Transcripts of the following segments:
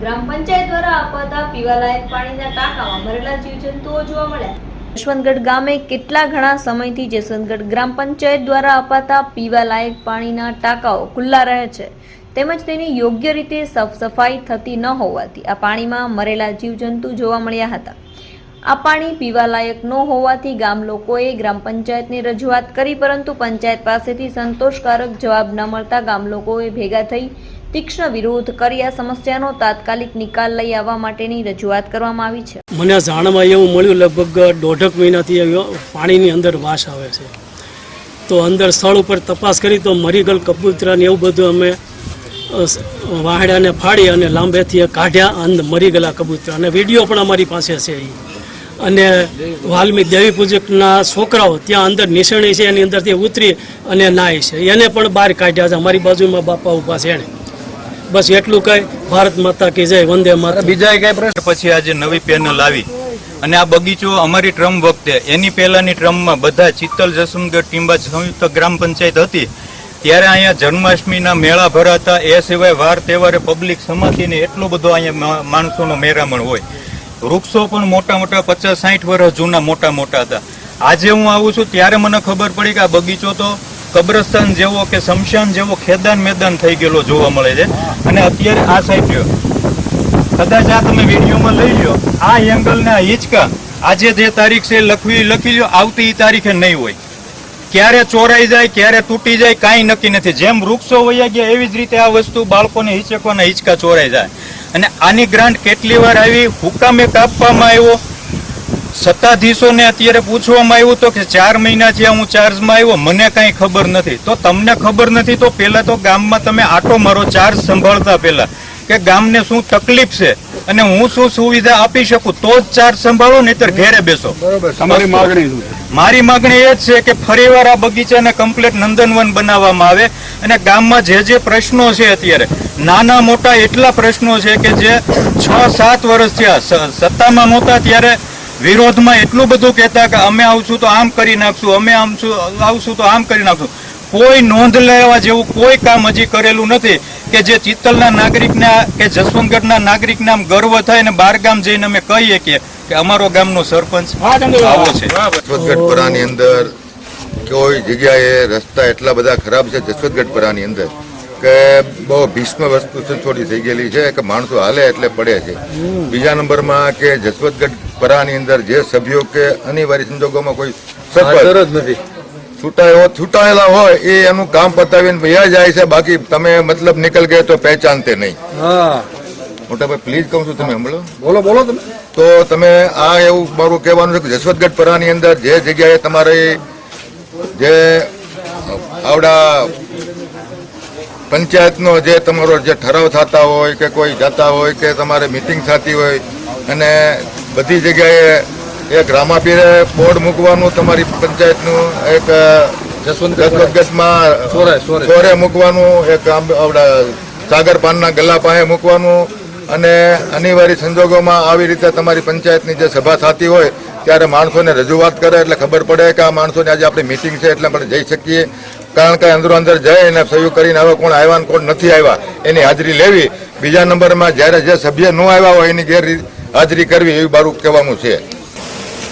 ગ્રામ પંચાયત દ્વારા અપાતા પીવાલાયક પાણીના ટાંકામાં મરેલા જીવજંતુઓ જોવા મળ્યા. જસવંતગઢ ગામે કેટલા ઘણા સમયથી જસવંતગઢ ગ્રામ પંચાયત દ્વારા અપાતા પીવાલાયક પાણીના ટાંકાઓ ખુલ્લા રહે છે. તેમજ તેની યોગ્ય રીતે સાફ સફાઈ થતી ન હોવાથી આ પાણીમાં મરેલા જીવજંતુ જોવા મળ્યા હતા. આ પાણી પીવાલાયક ન હોવાથી ગામ લોકોએ ગ્રામ પંચાયતની રજૂઆત કરી, પરંતુ પંચાયત પાસેથી સંતોષકારક જવાબ ન મળતા ગામ લોકોએ ભેગા થઈ તીક્ષ્ણ વિરોધ કરી આ સમસ્યાનો તાત્કાલિક નિકાલ લઈ આવવા માટેની રજૂઆત કરવામાં આવી છે. મને જાણવા એવું મળ્યું, લગભગ દોઢક મહિનાથી પાણીની અંદર વાસ આવે છે. તો અંદર સ્થળ ઉપર તપાસ કરી, તો મરીગલ કપૂતરાને એવું બધું અમે વાહડાને ફાડી અને લાંબેથી કાઢ્યા અને મરી ગયેલા કબૂતરા. અને વીડિયો પણ અમારી પાસે છે એ અને વાલ્મીક દેવી પૂજકના છોકરાઓ ત્યાં અંદર નિશાણી છે, એની અંદરથી ઉતરી અને નાય છે. એને પણ બહાર કાઢ્યા છે. અમારી બાજુમાં બાપા ઊભા છે એણે. બસ એટલું કહી ભારત માતા કી જય વંદે માતા બીજા કઈ પ્રશ્ન? પછી આજે નવી પેનલ આવી. અને આ બગીચો અમારી ટ્રમ વખતે. એની પહેલાની ટ્રમમાં બધા ચિત્તલ જસુમગઢ ટીંબા સંયુક્ત ગ્રામ પંચાયત હતી. ત્યારે અહીંયા જન્માષ્ટમીના મેળા ભરાતા. એ સિવાય વાર તહેવારે પબ્લિક સમાતીને એટલો બધો અહીંયા માણસોનો મેરામણ હોય. વૃક્ષો પણ મોટા મોટા પચાસ સાઠ વર્ષ જૂના મોટા મોટા હતા. આજે હું આવું છું ત્યારે મને ખબર પડી કે આ બગીચો તો કબ્રસ્તાન જેવો કે શમશાન જેવો ખેદાન મેદાન થઈ ગયેલો જોવા મળે છે. અને અત્યારે આ સાઈડ જો કદાચ આ તમે વિડીયોમાં લઈ લો આ એંગલના હિંચકા. આજે જે તારીખ છે લખવી લખી લો આવતી એ તારીખે નહીં હોય. ક્યારે ચોરાઈ જાય, ક્યારે તૂટી જાય, કાંઈ નક્કી નથી. જેમ વૃક્ષો વયા ગયા એવી જ રીતે આ વસ્તુ બાળકોને હિંચકવાના હિંચકા ચોરાઈ જાય. અને આની ગ્રાન્ટ કેટલી વાર આવી? હુકામે કાપવામાં આવ્યો. સત્તાધીશોને અત્યારે પૂછવામાં આવ્યું તો કે ચાર મહિના જ્યાં હું ચાર્જમાં આવ્યો મને કાંઈ ખબર નથી. તો તમને ખબર નથી તો પહેલા તો ગામમાં તમે આટો મારો ચાર્જ સંભાળતા પહેલા. કે ગામને શું તકલીફ છે અને હું શું સુવિધા આપી શકું તો જ ચાર્જ સંભાળો નહીતર ઘેરે બેસો. તમારી માગણી મારી માગણી એ જ છે કે ફરીવાર આ બગીચાને કમ્પ્લીટ નંદનવન બનાવવામાં આવે અને ગામમાં જે જે પ્રશ્નો છે અત્યારે નાના મોટા એટલા પ્રશ્નો છે કે જે છ સાત વર્ષ થયા સત્તામાં નહોતા ત્યારે વિરોધમાં એટલું બધું કહેતા કે અમે આવશું તો આમ કરી નાખશું અમે આમશું આવશું તો આમ કરી નાખશું. કોઈ નોંધ લેવા જેવું કોઈ કામ હજી કરેલું નથી કે જે ચિત્તલના નાગરિકના કે જસવંતગઢના નાગરિકના આમ ગર્વ થાય અને બાર ગામ જઈને અમે કહીએ કે કે અમારો ગામનો સરપંચ આવો છે. જસવંતગઢપરાની અંદર કોઈ જગ્યાએ રસ્તા એટલા બધા ખરાબ છે જસવંતગઢપરાની અંદર કે બહુ ભીષ્મ વસ્તુ થોડી થઈ ગયેલી છે કે માણસો હાલે એટલે પડે છે. બીજા નંબરમાં કે જસવંતગઢપરાની અંદર જે સભ્યો કે અનિવાર્ય સંજોગોમાં કોઈ સરપંચ નથી. છૂટાયો છૂટાયેલા હોય એ એનું કામ પતાવીને ભૈયા જાય છે. બાકી તમે મતલબ નીકળ ગયા તો પહેચાનતે નહીં. મોટા ભાઈ પ્લીઝ કહું છું તમે હમણાં બોલો બોલો તમે. તો તમે આ એવું મારું કહેવાનું છે કે જસવંતગઢ પરાની અંદર જે જગ્યાએ તમારે જે આવડા પંચાયતનો જે તમારો જે ઠરાવ થતા હોય કે કોઈ જતા હોય કે તમારે મિટિંગ થતી હોય અને બધી જગ્યાએ એક રામાપીરે બોર્ડ મૂકવાનું તમારી પંચાયતનું એક જસવંતગઢમાં સોરે, મૂકવાનું એક સાગર પાનના ગલ્લા પાસે મૂકવાનું અને અનિવાર્ય સંજોગોમાં આવી રીતે તમારી પંચાયતની જે સભા થતી હોય ત્યારે માણસોને રજૂઆત કરે એટલે ખબર પડે કે આ માણસોને આજે આપણી મિટિંગ છે એટલે આપણે જઈ શકીએ. કારણ કે અંદરો અંદર જઈને સહયોગ કરીને હવે કોણ આવ્યા કોણ નથી આવ્યા એની હાજરી લેવી. બીજા નંબરમાં જ્યારે જે સભ્ય ન આવ્યા હોય એની ગેર હાજરી કરવી એવી મારું કહેવાનું છે.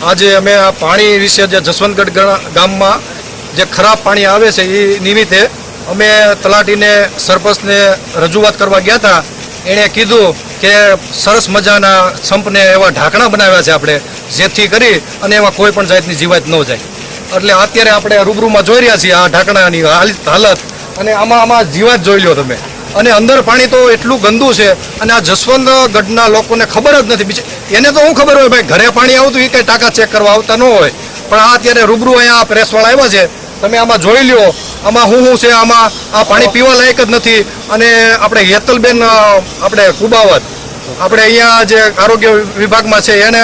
આજે અમે આ પાણી વિશે જે જસવંતગઢ ગામમાં જે ખરાબ પાણી આવે છે, એ નિમિત્તે અમે તલાટીને સરપંચને રજૂઆત કરવા ગયા હતા. એણે કીધું કે સરસ મજાના સંપને એવા ઢાંકણા બનાવ્યા છે આપણે, જેથી કરી અને એમાં કોઈ પણ જાતની જીવાત ન જાય. એટલે અત્યારે આપણે રૂબરૂમાં જોઈ રહ્યા છીએ આ ઢાંકણાની હાલ- હાલત. અને આમાં આમાં જીવાત જોઈ લ્યો તમે. અને અંદર પાણી તો એટલું ગંદુ છે અને આ જસવંતગઢના લોકોને ખબર જ નથી. બીજી એને તો શું ખબર હોય ભાઈ, ઘરે પાણી આવતું એ કંઈ ટાંકા ચેક કરવા આવતા ન હોય. પણ આ અત્યારે રૂબરૂ અહીંયા પ્રેસવાળા આવ્યા છે. તમે આમાં જોઈ લ્યો. આમાં શું શું છે, આમાં આ પાણી પીવા લાયક જ નથી. અને આપણે હેતલબેન આપણે કુબાવત. આપણે અહીંયા જે આરોગ્ય વિભાગમાં છે, એને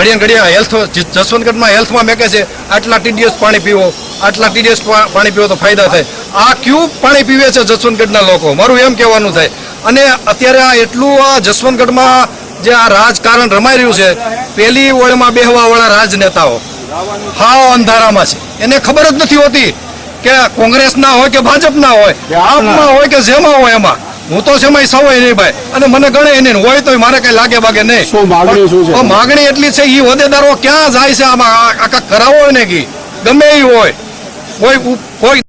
ઘડીએ ઘડિયા હેલ્થ જસવંતગઢમાં હેલ્થમાં મેકે છે આટલા ટીડીએસ પાણી પીવો આટલા ટીડીએસ પાણી પીવો તો ફાયદા થાય. આ ક્યુ પાણી પીવે છે જસવંતગઢના લોકો? મારું એમ કહેવાનું થાય. અને અત્યારે આ એટલું આ જસવંતગઢમાં જે આ રાજકારણ રમાઈ રહ્યું છે પેલી ઓળમાં બેહવા વાળા રાજનેતાઓ. હાવ અંધારામાં છે. એને ખબર જ નથી હોતી કે કોંગ્રેસના હોય કે ભાજપના હોય. આપમાં હોય કે જેમાં હોય એમાં. હું તો સમય સવાય નહીં ભાઈ. અને મને ગણે નહીં. હોય તો મારે કઈ લાગે બાગે નહીં. શું માગણી શું છે? માગણી એટલી છે એ હોદ્દેદારો ક્યાં જાય છે? આમાં આ- આ કરાવો હોય ને કે? ગમે એ હોય. કોઈ કોઈ